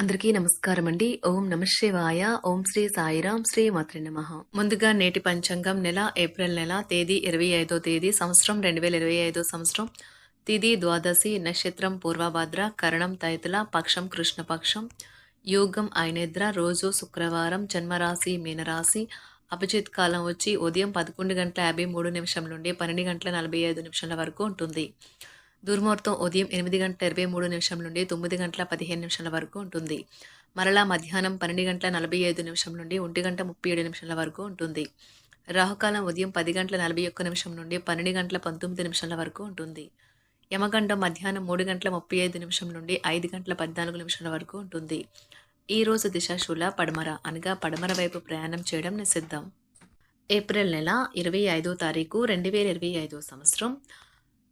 అందరికీ నమస్కారం అండి ఓం నమశివాయ ఓం శ్రీ సాయిరాం శ్రీ మాత్రి నమ. ముందుగా నేటి పంచాంగం నెల ఏప్రిల్ నెల తేదీ ఇరవై ఐదో తేదీ సంవత్సరం రెండు వేల ఇరవై ఐదో సంవత్సరం. తిది ద్వాదశి నక్షత్రం పూర్వభద్ర కరణం తైతుల పక్షం కృష్ణపక్షం. యోగం ఐనేద్ర రోజు శుక్రవారం జన్మరాశి మీనరాశి. అభిజిత్ కాలం వచ్చి ఉదయం పదకొండు గంటల యాభై మూడు నిమిషం నుండి పన్నెండు గంటల నలభై ఐదు నిమిషాల వరకు ఉంటుంది. దుర్ముహూర్తం ఉదయం ఎనిమిది గంటల ఇరవై మూడు నిమిషం నుండి తొమ్మిది గంటల పదిహేను నిమిషాల వరకు ఉంటుంది. మరలా మధ్యాహ్నం పన్నెండు గంటల నలభై ఐదు నిమిషం నుండి ఒంటి గంట ముప్పై ఏడు నిమిషాల వరకు ఉంటుంది. రాహుకాలం ఉదయం పది గంటల నలభై ఒక్క నిమిషం నుండి పన్నెండు గంటల పంతొమ్మిది నిమిషాల వరకు ఉంటుంది. యమగండం మధ్యాహ్నం మూడు గంటల ముప్పై ఐదు నిమిషం నుండి ఐదు గంటల పద్నాలుగు నిమిషాల వరకు ఉంటుంది. ఈ రోజు దిశాశూల పడమర అనగా పడమర వైపు ప్రయాణం చేయడం నిషిద్ధం. ఏప్రిల్ నెల ఇరవై ఐదో తారీఖు రెండు వేల ఇరవై ఐదో సంవత్సరం.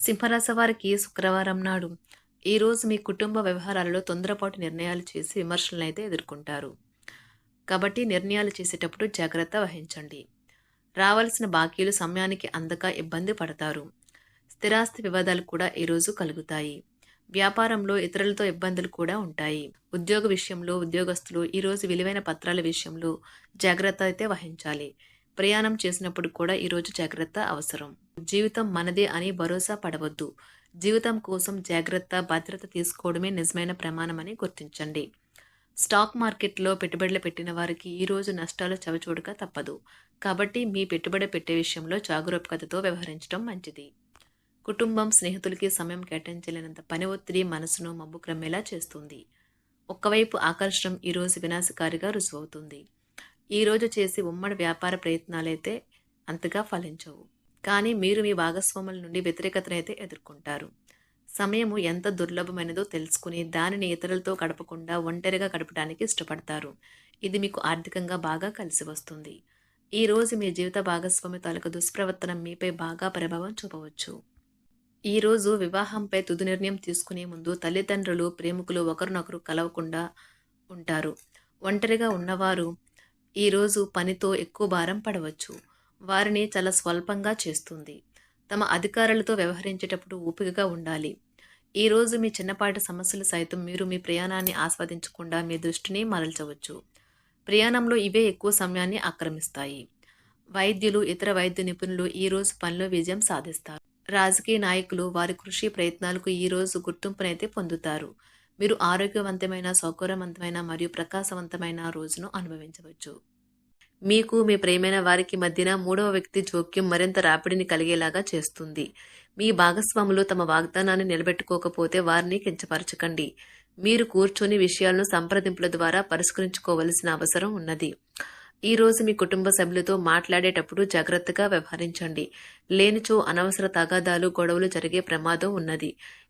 సింహరాశి వారికి శుక్రవారం నాడు ఈరోజు మీ కుటుంబ వ్యవహారాలలో తొందరపాటు నిర్ణయాలు చేసి విమర్శలను అయితే ఎదుర్కొంటారు. కాబట్టి నిర్ణయాలు చేసేటప్పుడు జాగ్రత్త వహించండి. రావాల్సిన బాకీలు సమయానికి అందక ఇబ్బంది పడతారు. స్థిరాస్తి వివాదాలు కూడా ఈరోజు కలుగుతాయి. వ్యాపారంలో ఇతరులతో ఇబ్బందులు కూడా ఉంటాయి. ఉద్యోగ విషయంలో ఉద్యోగస్తులు ఈరోజు విలువైన పత్రాల విషయంలో జాగ్రత్త అయితే వహించాలి. ప్రయాణం చేసినప్పుడు కూడా ఈరోజు జాగ్రత్త అవసరం. జీవితం మనదే అని భరోసా పడవద్దు. జీవితం కోసం జాగ్రత్త భద్రత తీసుకోవడమే నిజమైన ప్రమాణమని గుర్తించండి. స్టాక్ మార్కెట్లో పెట్టుబడులు పెట్టిన వారికి ఈరోజు నష్టాలు చవిచూడక తప్పదు. కాబట్టి మీ పెట్టుబడి పెట్టే విషయంలో జాగరూకతతో వ్యవహరించడం మంచిది. కుటుంబం స్నేహితులకి సమయం కేటాయించలేనంత పని ఒత్తిడి మనసును మబ్బు చేస్తుంది. ఒక్కవైపు ఆకర్షణం ఈరోజు వినాశకారిగా రుజువవుతుంది. ఈరోజు చేసి ఉమ్మడి వ్యాపార ప్రయత్నాలైతే అంతగా ఫలించవు. కానీ మీరు మీ భాగస్వాముల నుండి వ్యతిరేకతనైతే ఎదుర్కొంటారు. సమయము ఎంత దుర్లభమైనదో తెలుసుకుని దానిని ఇతరులతో గడపకుండా ఒంటరిగా గడపడానికి ఇష్టపడతారు. ఇది మీకు ఆర్థికంగా బాగా కలిసి వస్తుంది. ఈ రోజు మీ జీవిత భాగస్వామి తాలూకు దుష్ప్రవర్తన మీపై బాగా ప్రభావం చూపవచ్చు. ఈరోజు వివాహంపై తుది నిర్ణయం తీసుకునే ముందు తల్లిదండ్రులు ప్రేమికులు ఒకరినొకరు కలవకుండా ఉంటారు. ఒంటరిగా ఉన్నవారు ఈరోజు పనితో ఎక్కువ భారం పడవచ్చు. వారిని చాలా స్వల్పంగా చేస్తుంది. తమ అధికారులతో వ్యవహరించేటప్పుడు ఓపికగా ఉండాలి. ఈరోజు మీ చిన్నపాటి సమస్యలు సైతం మీరు మీ ప్రయాణాన్ని ఆస్వాదించకుండా మీ దృష్టిని మరల్చవచ్చు. ప్రయాణంలో ఇవే ఎక్కువ సమయాన్ని ఆక్రమిస్తాయి. వైద్యులు ఇతర వైద్య నిపుణులు ఈరోజు పనిలో విజయం సాధిస్తారు. రాజకీయ నాయకులు వారి కృషి ప్రయత్నాలకు ఈరోజు గుర్తింపునైతే పొందుతారు. మీరు ఆరోగ్యవంతమైన సౌకర్యవంతమైన మరియు ప్రకాశవంతమైన రోజును అనుభవించవచ్చు. మీకు మీ ప్రేమైన వారికి మధ్యన మూడవ వ్యక్తి జోక్యం మరింత రాపిడిని కలిగేలాగా చేస్తుంది. మీ భాగస్వాములు తమ వాగ్దానాన్ని నిలబెట్టుకోకపోతే వారిని కించపరచకండి. మీరు కూర్చొని విషయాలను సంప్రదింపుల ద్వారా పరిష్కరించుకోవలసిన అవసరం ఉన్నది. ఈ రోజు మీ కుటుంబ సభ్యులతో మాట్లాడేటప్పుడు జాగ్రత్తగా వ్యవహరించండి. లేనిచో అనవసర తగాదాలు గొడవలు జరిగే ప్రమాదం ఉన్నది.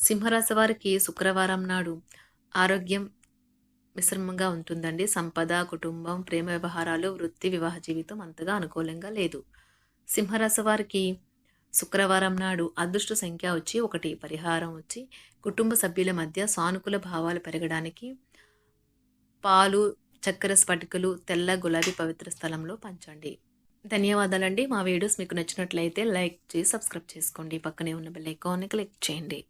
సింహరాశి వారికి శుక్రవారం నాడు ఆరోగ్యం మిశ్రమంగా ఉంటుందండి. సంపద కుటుంబం ప్రేమ వ్యవహారాలు వృత్తి వివాహ జీవితం అంతగా అనుకూలంగా లేదు. సింహరాశి వారికి శుక్రవారం నాడు అదృష్ట సంఖ్య వచ్చి ఒకటి పరిహారం వచ్చి కుటుంబ సభ్యుల మధ్య సానుకూల భావాలు పెరగడానికి పాలు చక్కెర స్ఫటికలు తెల్ల గులాబీ పవిత్ర స్థలంలో పంచండి. ధన్యవాదాలండి. మా వీడియోస్ మీకు నచ్చినట్లయితే లైక్ చేసి సబ్స్క్రైబ్ చేసుకోండి. పక్కనే ఉన్న బెల్ ఐకాన్ని క్లిక్ చేయండి.